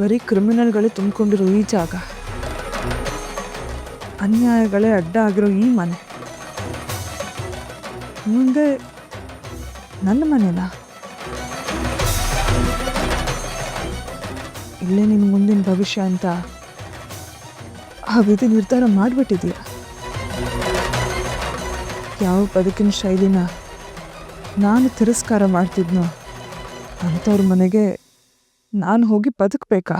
ಬರೀ ಕ್ರಿಮಿನಲ್ಗಳೇ ತುಂಬಿಕೊಂಡಿರೋ ಈ ಜಾಗ. ಅನ್ಯಾಯಗಳೇ ಅಡ್ಡ ಆಗಿರೋ ಈ ಮನೆ. ಮುಂದೆ ನನ್ನ ಮನೆನಾ ಇಲ್ಲೇ ನಿನ್ನ ಮುಂದಿನ ಭವಿಷ್ಯ ಅಂತ ಆ ವಿಧಿ ನಿರ್ಧಾರ ಮಾಡಿಬಿಟ್ಟಿದೀಯ ಯಾವ ಬದುಕಿನ ಶೈಲಿನ ನಾನು ತಿರಸ್ಕಾರ ಮಾಡ್ತಿದ್ನೋ ಅಂಥವ್ರ ಮನೆಗೆ ನಾನು ಹೋಗಿ ಬದುಕಬೇಕಾ?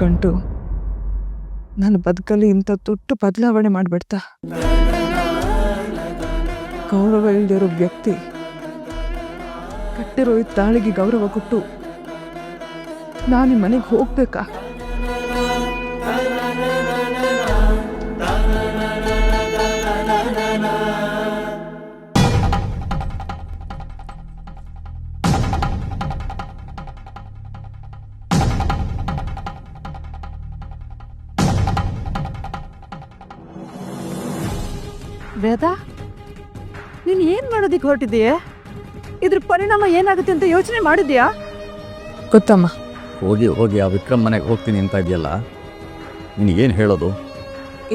ಗಂಟು ನನ್ನ ಬದುಕಲ್ಲಿ ಇಂಥ ತುಟ್ಟು ಬದಲಾವಣೆ ಮಾಡಿಬಿಡ್ತಾ. ಗೌರವ ಇಲ್ದಿರೋ ವ್ಯಕ್ತಿ ಕಟ್ಟಿರೋ ಈ ತಾಳಿಗೆ ಗೌರವ ಕೊಟ್ಟು ನಾನು ಮನೆಗೆ ಹೋಗ್ಬೇಕಾ? ವೇದ ನೀನು ಏನು ಮಾಡೋದಿಕ್ಕೆ ಹೊರಟಿದೀಯ ಇದ್ರ ಪರಿಣಾಮ ಏನಾಗುತ್ತೆ ಅಂತ ಯೋಚನೆ ಮಾಡಿದ್ಯಾ ಗೊತ್ತಮ್ಮ. ಹೋಗಿ ಹೋಗಿ ಆ ವಿಕ್ರಮ್ ಮನೆಗೆ ಹೋಗ್ತೀನಿ ಅಂತ ಇದೆಯಲ್ಲ? ನಿನಗೇನು ಹೇಳೋದು?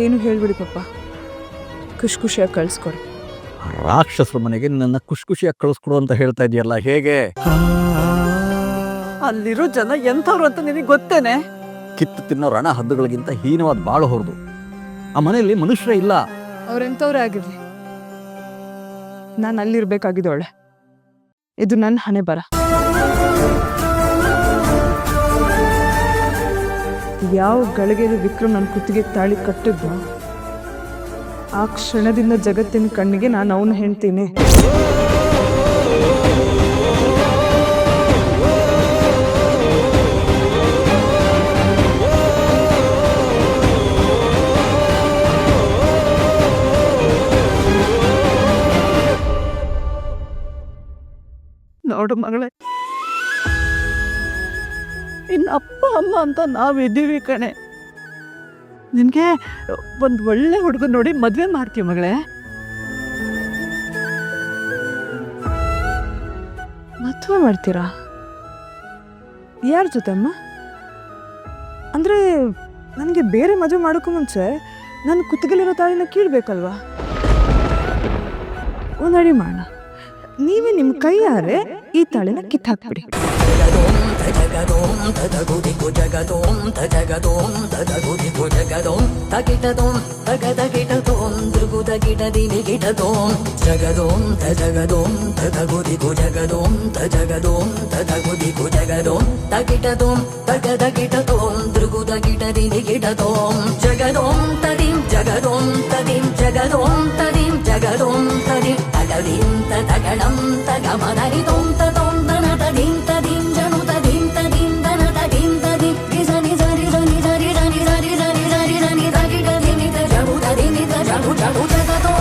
ಏನು ಹೇಳ್ಬಿಡಿ ಪಪ್ಪ. ಖುಷಿ ಖುಷಿಯಾಗಿ ಕಳಿಸ್ಕೊಡಿ ರಾಕ್ಷಸರ ಮನೆಗೆ ನನ್ನ ಖುಷಿ ಖುಷಿಯಾಗಿ ಕಳಿಸ್ಕೊಡು ಅಂತ ಹೇಳ್ತಾ ಇದೆಯಲ್ಲ ಹೇಗೆ? ಅಲ್ಲಿರೋ ಜನ ಎಂಥವ್ರು ಅಂತ ನಿನಗೆ ಗೊತ್ತೇನೆ? ಕಿತ್ತು ತಿನ್ನೋ ರಣ ಹದ್ದುಗಳಿಗಿಂತ ಹೀನವಾದ ಬಾಳು ಹೊರದು. ಆ ಮನೆಯಲ್ಲಿ ಮನುಷ್ಯರೇ ಇಲ್ಲ. ಅವ್ರೆಂಥವ್ರೇ ಆಗಿರ್ಲಿ ನಾನು ಅಲ್ಲಿರ್ಬೇಕಾಗಿದ್ದವಳೆ ಇದು ನನ್ನ ಹಣೆ ಬರ. ಯಾವ ಗಳಿಗೆಯಲ್ಲಿ ವಿಕ್ರಮ್ ನನ್ನ ಕುತ್ತಿಗೆ ತಾಳಿ ಕಟ್ಟಿದ್ನೋ ಆ ಕ್ಷಣದಿಂದ ಜಗತ್ತಿನ ಕಣ್ಣಿಗೆ ನಾನು ಅವನು ಹೆಣ್ತೀನಿ ನೋಡು ಮಗಳೇ. ಇನ್ನು ಅಪ್ಪ, ಅಮ್ಮ ಅಂತ ನಾವಿದ್ದೀವಿ ಕಣೆ. ನಿನಗೆ ಒಂದು ಒಳ್ಳೆ ಹುಡುಗ ನೋಡಿ ಮದುವೆ ಮಾಡ್ತೀವಿ ಮಗಳೇ? ಮದುವೆ ಮಾಡ್ತೀರಾ? ಯಾರ ಜೊತೆ ಅಮ್ಮ ಅಂದರೆ ನನಗೆ ಬೇರೆ ಮದುವೆ ಮಾಡೋಕ್ಕೂ ಮುಂಚೆ ನಾನು ಕುತ್ತಿಗೆಲಿರೋ ತಾಯಿನ ಕೀಳ್ಬೇಕಲ್ವಾ? ಒಂದು ಅಡಿ ಮಾಡೋಣ. ನೀವೇ ನಿಮ್ಮ ಕೈಯಾರೆ ಈ ತಾಳಿನ ಕಿತ್ತು ಹಾಕ್ಬಿಡಿ ತಗಿಟದೋಂ ತಗದಗಿಟದೋಂ ದೃಗುದಗಿಟದಿನಿ ಗಿಟದೋಂ ಜಗದೋಂ దింత తగడంత గమదరి తొంత తొందనత దింత దింజనుత దింత దిందనత దింత దిగ్గి జని జరి జని జరి జని జరి జని జరి జని జరి గది నిత జగుత దినిత జగు జగు జగతో